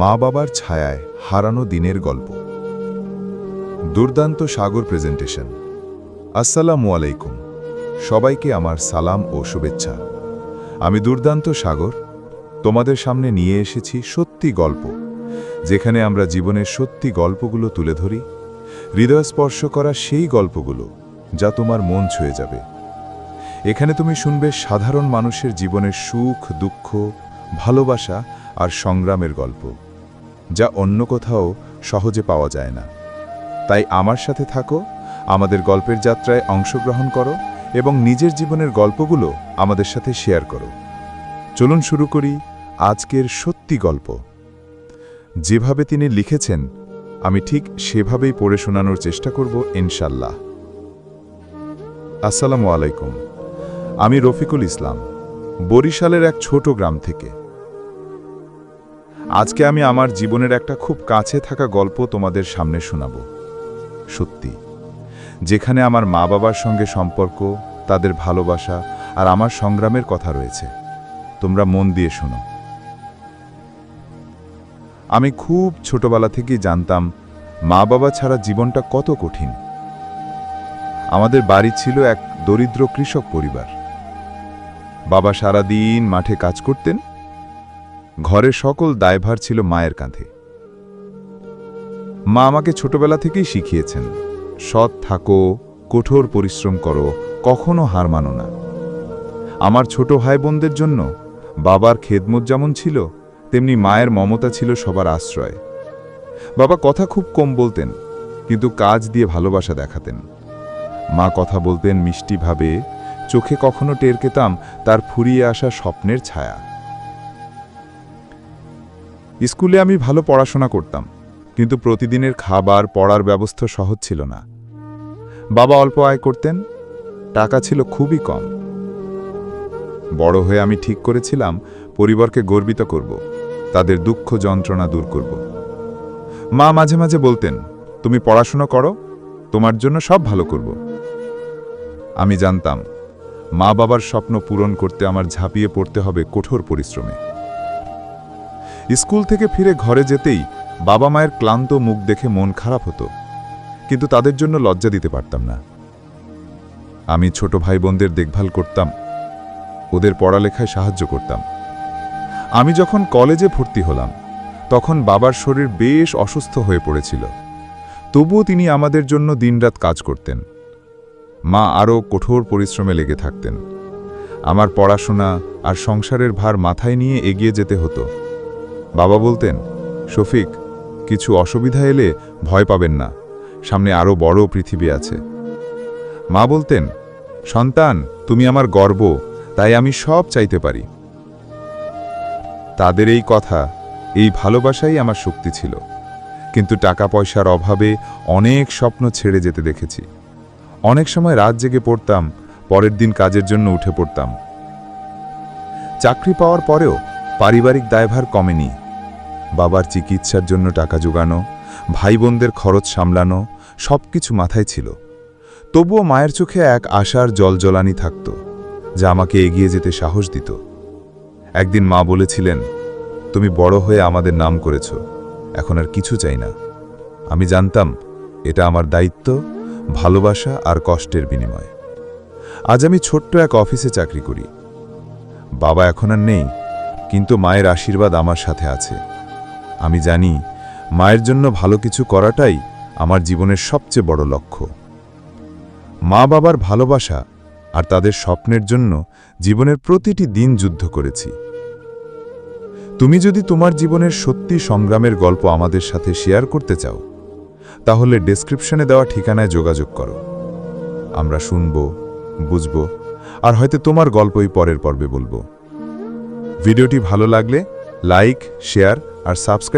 মা বাবার ছায়ায় হারানো দিনের গল্প। দুর্দান্ত সাগর প্রেজেন্টেশন আসসালামু আলাইকুম। সবাইকে আমার সালাম ও শুভেচ্ছা। আমি দুর্দান্ত সাগর। তোমাদের সামনে নিয়ে এসেছি সত্যি গল্প, যেখানে আমরা জীবনের সত্যি গল্পগুলো তুলে ধরি। হৃদয়স্পর্শ করা সেই গল্পগুলো, যা তোমার মন ছুঁয়ে যাবে। এখানে তুমি শুনবে সাধারণ মানুষের জীবনের সুখ, দুঃখ, ভালোবাসা আর সংগ্রামের গল্প। যা অন্য কোথাও সহজে পাওয়া যায় না। তাই আমার সাথে থাকো, আমাদের গল্পের যাত্রায় অংশগ্রহণ করো এবং নিজের জীবনের গল্পগুলো আমাদের সাথে শেয়ার করো। চলুন শুরু করি আজকের সত্যি গল্প। যেভাবে তিনি লিখেছেন, আমি ঠিক সেভাবেই পড়ে শোনানোর চেষ্টা করব ইনশাল্লাহ আসসালামু আলাইকুম। আমি রফিকুল ইসলাম, বরিশালের এক ছোট গ্রাম থেকে। আজকে আমি আমার জীবনের একটা খুব কাছে থাকা গল্প তোমাদের সামনে শোনাব। সত্যি, যেখানে আমার মা বাবার সঙ্গে সম্পর্ক, তাদের ভালোবাসা আর আমার সংগ্রামের কথা রয়েছে। তোমরা মন দিয়ে শোনো। আমি খুব ছোটবেলা থেকেই জানতাম মা বাবা ছাড়া জীবনটা কত কঠিন। আমাদের বাড়ি ছিল এক দরিদ্র কৃষক পরিবার। বাবা সারাদিন মাঠে কাজ করতেন ঘরের সকল দায়ভার ছিল মায়ের কাঁধে। মা আমাকে ছোটবেলা থেকেই শিখিয়েছেন, সৎ থাকো, কঠোর পরিশ্রম করো, কখনো হার মানো না। আমার ছোট ভাই বোনদের জন্য বাবার খেদমত যেমন ছিল, তেমনি মায়ের মমতা ছিল সবার আশ্রয়। বাবা কথা খুব কম বলতেন, কিন্তু কাজ দিয়ে ভালোবাসা দেখাতেন। মা কথা বলতেন মিষ্টিভাবে, চোখে কখনো টের পেতাম তার ফুরিয়ে আসা স্বপ্নের ছায়া। স্কুলে আমি ভালো পড়াশোনা করতাম, কিন্তু প্রতিদিনের খাবার পড়ার ব্যবস্থা সহজ ছিল না। বাবা অল্প আয় করতেন, টাকা ছিল খুবই কম। বড় হয়ে আমি ঠিক করেছিলাম, পরিবারকে গর্বিত করব, তাদের দুঃখ যন্ত্রণা দূর করব। মা মাঝে মাঝে বলতেন, তুমি পড়াশোনা করো, তোমার জন্য সব ভালো করব। আমি জানতাম মা বাবার স্বপ্ন পূরণ করতে আমার ঝাঁপিয়ে পড়তে হবে কঠোর পরিশ্রমে। স্কুল থেকে ফিরে ঘরে যেতেই বাবা মায়ের ক্লান্ত মুখ দেখে মন খারাপ হতো। কিন্তু তাদের জন্য লজ্জা দিতে পারতাম না। আমি ছোট ভাই বোনদের দেখভাল করতাম, ওদের পড়ালেখায় সাহায্য করতাম। আমি যখন কলেজে ভর্তি হলাম, তখন বাবার শরীর বেশ অসুস্থ হয়ে পড়েছিল। তবুও তিনি আমাদের জন্য দিনরাত কাজ করতেন। মা আরও কঠোর পরিশ্রমে লেগে থাকতেন। আমার পড়াশোনা আর সংসারের ভার মাথায় নিয়ে এগিয়ে যেতে হতো। বাবা বলতেন, শফিক, কিছু অসুবিধা এলে ভয় পাবেন না, সামনে আরও বড় পৃথিবী আছে। মা বলতেন, সন্তান, তুমি আমার গর্ব, তাই আমি সব চাইতে পারি। তাদের এই কথা, এই ভালোবাসাই আমার শক্তি ছিল। কিন্তু টাকা পয়সার অভাবে অনেক স্বপ্ন ছেড়ে যেতে দেখেছি। অনেক সময় রাত জেগে পড়তাম, পরের দিন কাজের জন্য উঠে পড়তাম। চাকরি পাওয়ার পরেও পারিবারিক দায়ভার কমেনি। বাবার চিকিৎসার জন্য টাকা জোগানো ভাই বোনদের খরচ সামলানো সব কিছু মাথায় ছিল। তবুও মায়ের চোখে এক আশার জলজলানি থাকত, যা আমাকে এগিয়ে যেতে সাহস দিত। একদিন মা বলেছিলেন, তুমি বড় হয়ে আমাদের নাম করেছ, এখন আর কিছু চাই না। আমি জানতাম, এটা আমার দায়িত্ব, ভালোবাসা আর কষ্টের বিনিময়। আজ আমি ছোট্ট এক অফিসে চাকরি করি। বাবা এখন আর নেই কিন্তু মায়ের আশীর্বাদ আমার সাথে আছে। আমি জানি, মায়ের জন্য ভালো কিছু করাটাই আমার জীবনের সবচেয়ে বড় লক্ষ্য। মা বাবার ভালোবাসা আর তাদের স্বপ্নের জন্য জীবনের প্রতিটি দিন যুদ্ধ করেছি। তুমি যদি তোমার জীবনের সত্যি সংগ্রামের গল্প আমাদের সাথে শেয়ার করতে চাও, তাহলে ডেসক্রিপশনে দেওয়া ঠিকানায় যোগাযোগ করো। আমরা শুনব, বুঝব, আর হয়তো তোমার গল্পই পরের পর্বে বলব। ভিডিওটি ভালো লাগলে লাইক শেয়ার আর সাবস্ক্রাইব